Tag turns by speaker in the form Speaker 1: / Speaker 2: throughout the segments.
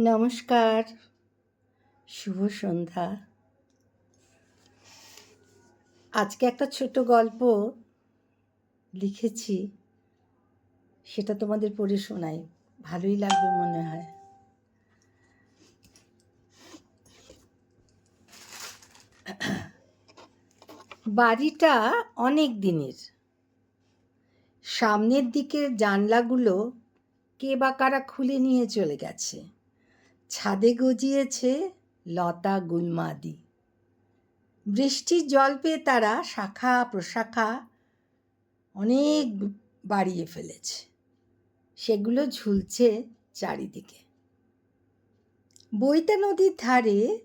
Speaker 1: নমস্কার। শুভ সন্ধ্যা। আজকে একটা ছোট গল্প লিখেছি, সেটা তোমাদের পড়ে শোনাই। ভালোই লাগবে মনে হয়। বাড়িটা অনেক দিনের। সামনের দিকের জানলাগুলো কে বা কারা খুলে নিয়ে চলে গেছে। ছাদে গজিয়েছে লতা গুলমাদি। বৃষ্টির জল পেয়ে তারা শাখা প্রশাখা অনেক বাড়িয়ে ফেলেছে। সেগুলো ঝুলছে চারিদিকে। বইতা নদীর ধারে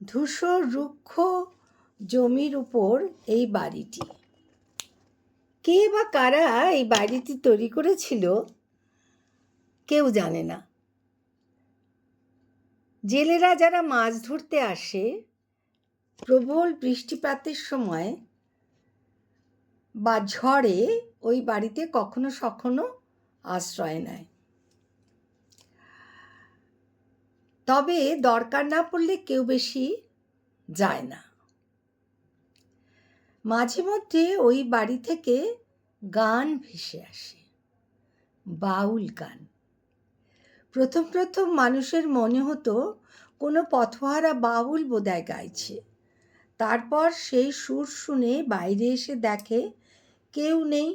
Speaker 1: ধূসর রুক্ষ জমির উপর এই বাড়িটি। কে বা কারা এই বাড়িটি তৈরি করেছিল কেউ জানে না। জেলেরা যারা মাছ ধরতে আসে, প্রবল বৃষ্টিপাতের সময় বা ঝড়ে ওই বাড়িতে কখনো সখনো আশ্রয় নেয়। তবে দরকার না পড়লে কেউ বেশি যায় না। মাঝে মধ্যে ওই বাড়ি থেকে গান ভেসে আসে, বাউল গান। প্রথম প্রথম মানুষের মনে হতো কোনো পথহারা বাউল বোধহয় গাইছে। তারপর সেই সুর শুনে বাইরে এসে দেখে কেউ নেই।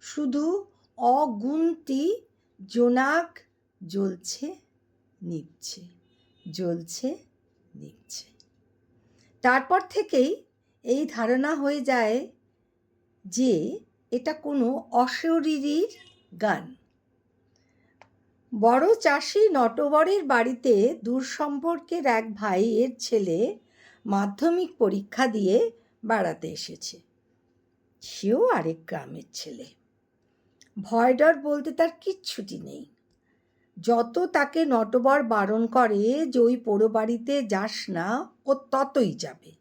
Speaker 1: শুধু অগুন্তি জোনাক জ্বলছে, নিচ্ছে জ্বলছে, নিচ্ছে। তারপর থেকেই এই ধারণা হয়ে যায় যে এটা কোনো অশরীরীর গান। বড় চাষি নটবরের বাড়িতে দূর সম্পর্কের এক ভাইয়ের ছেলে মাধ্যমিক পরীক্ষা দিয়ে বেড়াতে এসেছে। সেও আরেক গ্রামের ছেলে। ভয় ডর বলতে তার কিচ্ছুটি নেই। যত তাকে নটবর বারণ করে যে ওই পোড়ো বাড়িতে যাস না, ও ততই যাবে।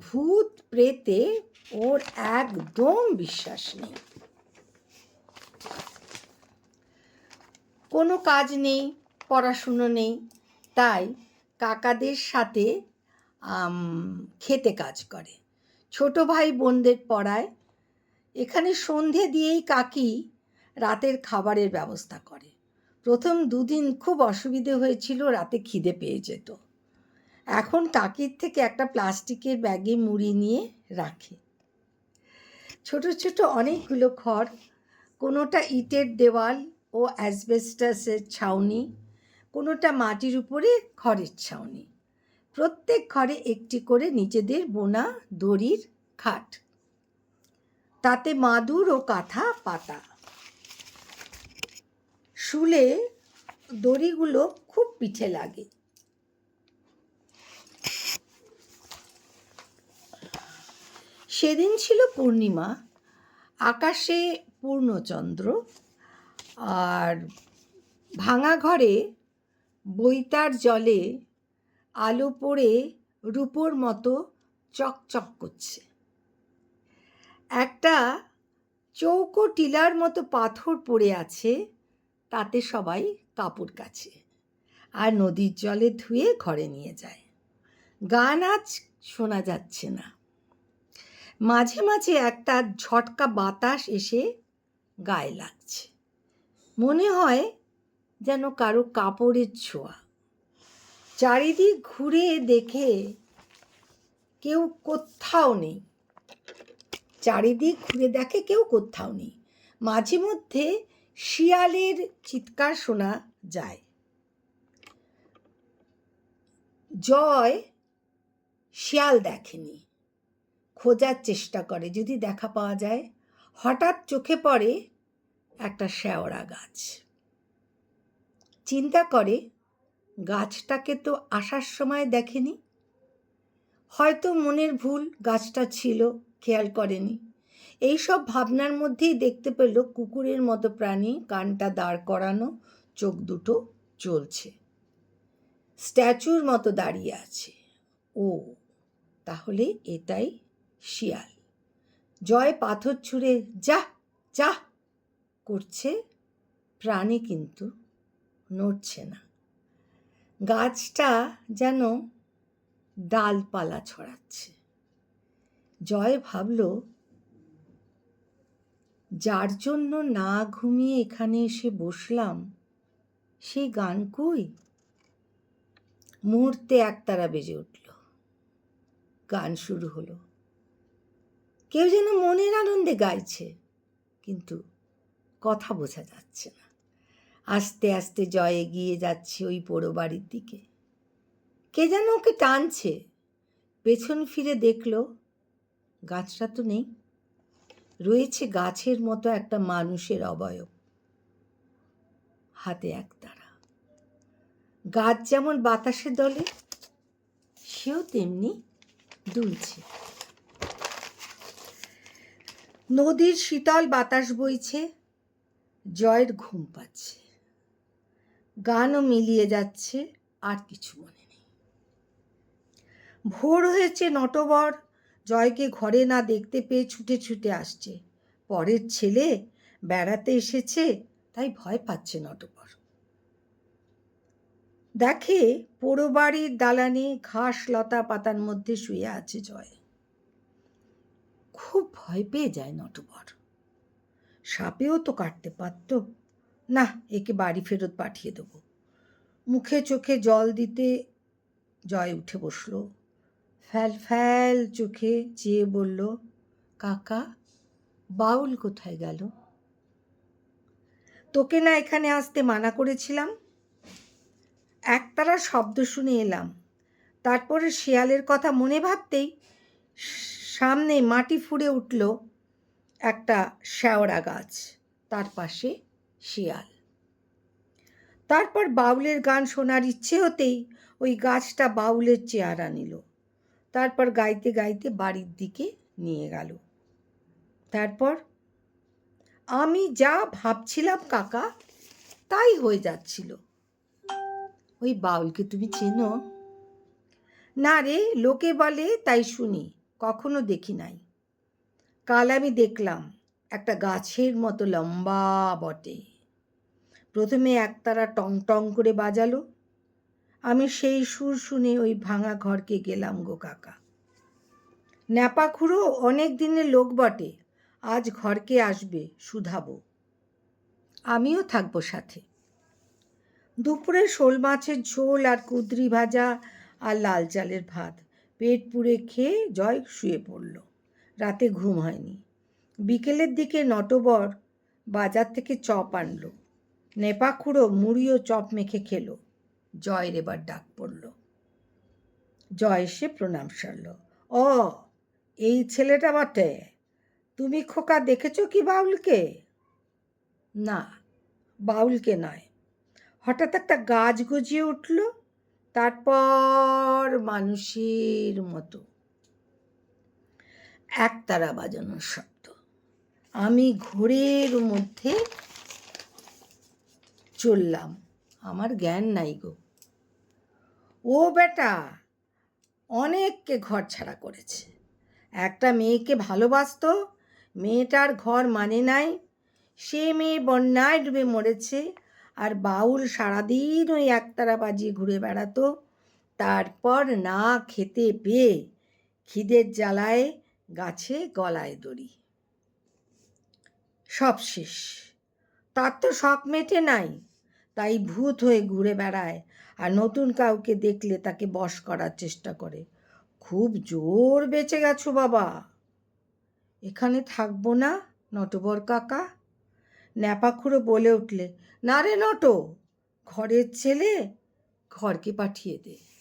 Speaker 1: ভূত প্রেতে ওর একদম বিশ্বাস নেই। কোনো কাজ নেই, পড়াশুনো নেই, তাই কাকাদের সাথে খেতে কাজ করে। ছোট ভাই বোনদের পড়ায়। এখানে সন্ধে দিয়েই কাকি রাতের খাবারের ব্যবস্থা করে। প্রথম দুদিন খুব অসুবিধে হয়েছিল, রাতে খিদে পেয়ে যেত। এখন কাকির থেকে একটা প্লাস্টিকের ব্যাগে মুড়ি নিয়ে রাখে। ছোট ছোট অনেকগুলো ঘর কোনোটা ইটের দেওয়াল ও অ্যাসবেস্টাসের ছাউনি, কোনোটা মাটির উপরে খড়ের ছাউনি। প্রত্যেক ঘরে একটি করে নিজেদের বোনা, দড়ির খাট। তাতে মাদুর ও কাঁথা পাতা। শুলে দড়িগুলো খুব পিঠে লাগে। সেদিন ছিল পূর্ণিমা, আকাশে পূর্ণচন্দ্র। আর ভাঙা ঘরে বইতার জলে আলো পড়ে রূপোর মতো চকচক করছে। একটা চৌকো টিলার মতো পাথর পড়ে আছে তাতে সবাই কাপড় কাছে আর নদীর জলে ধুয়ে ঘরে নিয়ে যায়। গান আজ শোনা যাচ্ছে না। মাঝে মাঝে একটা ঝটকা বাতাস এসে গায়ে লাগছে। মনে হয় যেন কারও কাপড়ের ছোঁয়া। চারিদিক ঘুরে দেখে কেউ কোথাও নেই। চারিদিক ঘুরে দেখে কেউ কোথাও নেই। মাঝে মধ্যে শিয়ালের চিৎকার শোনা যায়। জয় শিয়াল দেখেনি। খোঁজার চেষ্টা করে যদি দেখা পাওয়া যায়। হঠাৎ চোখে পড়ে একটা শ্যাওড়া গাছ। চিন্তা করে, গাছটাকে তো আসার সময় দেখেনি? হয়তো মনের ভুল গাছটা ছিল, খেয়াল করেনি। এইসব ভাবনার মধ্যেই দেখতে পেল কুকুরের মতো প্রাণী, কানটা দাঁড় করানো, চোখ দুটো চলছে স্ট্যাচুর মতো দাঁড়িয়ে আছে। ও, তাহলে এটাই শিয়াল। জয় পাথর ছুঁড়ে, যা যা। করছে, প্রাণী কিন্তু নড়ছে না। গাছটা যেন ডালপালা ছড়াচ্ছে। জয় ভাবল, যার জন্য না ঘুমিয়ে এখানে এসে বসলাম সেই গান কই? মুহূর্তে একতারা বেজে উঠল। গান শুরু হলো। কেউ যেন মনের আনন্দে গাইছে, কিন্তু কথা বোঝা যাচ্ছে না। আস্তে আস্তে জয় এগিয়ে যাচ্ছে ওই পোড়ো বাড়ির দিকে। কে যেন ওকে টানছে। পেছন ফিরে দেখল, গাছটা তো নেই। রয়েছে গাছের মতো একটা মানুষের অবয়ব। হাতে একতারা গাছ যেমন বাতাসে দলে, সেও তেমনি দুলছে। নদীর শীতল বাতাস বইছে। জয়ের ঘুম পাচ্ছে। গানও মিলিয়ে যাচ্ছে, আর কিছু মনে নেই। ভোর হয়েছে নটবর, জয়কে ঘরে না দেখতে পেয়ে ছুটে ছুটে আসছে। পরের ছেলে বেড়াতে এসেছে, তাই ভয় পাচ্ছে নটবর। দেখে পোড়ো বাড়ির দালানে ঘাস লতা পাতার মধ্যে শুয়ে আছে জয়। খুব ভয় পেয়ে যায় নটবর। সাপেও তো কাটতে পারত। না একে বাড়ি ফেরত পাঠিয়ে দেবো। মুখে চোখে জল দিতে জয় উঠে বসল। ফ্যাল ফ্যাল চোখে চেয়ে বলল, কাকা, বাউল কোথায় গেল? তোকে না এখানে আসতে মানা করেছিলাম? একতারা শব্দ শুনে এলাম। তারপরে শেয়ালের কথা মনে ভাবতেই সামনে মাটি ফুঁড়ে উঠল একটা শ্যাওড়া গাছ, তার পাশে শিয়াল। তারপর বাউলের গান শোনার ইচ্ছে হতেই ওই গাছটা বাউলের চেয়ারা নিল। তারপর গাইতে গাইতে বাড়ির দিকে নিয়ে গেল। তারপর, আমি যা ভাবছিলাম কাকা, তাই হয়ে যাচ্ছিল। ওই বাউলকে তুমি চেনো? না রে, লোকে বলে তাই শুনি, কখনো দেখি নাই। কাল আমি দেখলাম একটা গাছের মতো লম্বা বটে। প্রথমে একতারা টং টং করে বাজালো। আমি সেই সুর শুনে ওই ভাঙা ঘরকে গেলাম গো কাকা। ন্যাপাখুড়ো অনেক দিনের লোক বটে, আজ ঘরকে আসবে, শুধাবো। আমিও থাকব সাথে। দুপুরে শোল মাছের ঝোল আর কুদরি ভাজা আর লাল চালের ভাত। পেট পুড়ে খেয়ে জয় শুয়ে পড়ল। রাতে ঘুম হয়নি। বিকেলের দিকে নটবর বাজার থেকে চপ আনলো। নেপাখুড়ো মুড়িও চপ মেখে খেলো। জয়ের এবার ডাক পড়ল। জয় এসে প্রণাম সারল। ও এই ছেলেটা বটে। তুমি খোকা দেখেছ কি বাউলকে? না, বাউলকে নয়। হঠাৎ একটা গাছ গজিয়ে উঠল, তারপর মানুষের মতো। একতারা বাজানোর শব্দ। আমি ঘোরের মধ্যে চললাম। আমার জ্ঞান নাই গো। ও বেটা, অনেককে ঘর ছাড়া করেছে। একটা মেয়েকে ভালোবাসতো, মেয়েটার ঘর মানে নাই। সে মেয়ে বন্যায় ডুবে মরেছে, আর বাউল সারাদিন ওই একতারা বাজিয়ে ঘুরে বেড়াতো। তারপর না খেতে পেয়ে খিদের জ্বালায় গাছে গলায় দড়ি। সব শেষ। তার তো শখ মেটে নাই। তাই ভূত হয়ে ঘুরে বেড়ায় আর নতুন কাউকে দেখলে তাকে বশ করার চেষ্টা করে। খুব জোর বেঁচে গেছো বাবা। এখানে থাকব না, নটবর কাকা। ন্যাপাখুড়ো বলে উঠলে, না রে নটো, ঘরের ছেলে, ঘরকে পাঠিয়ে দে।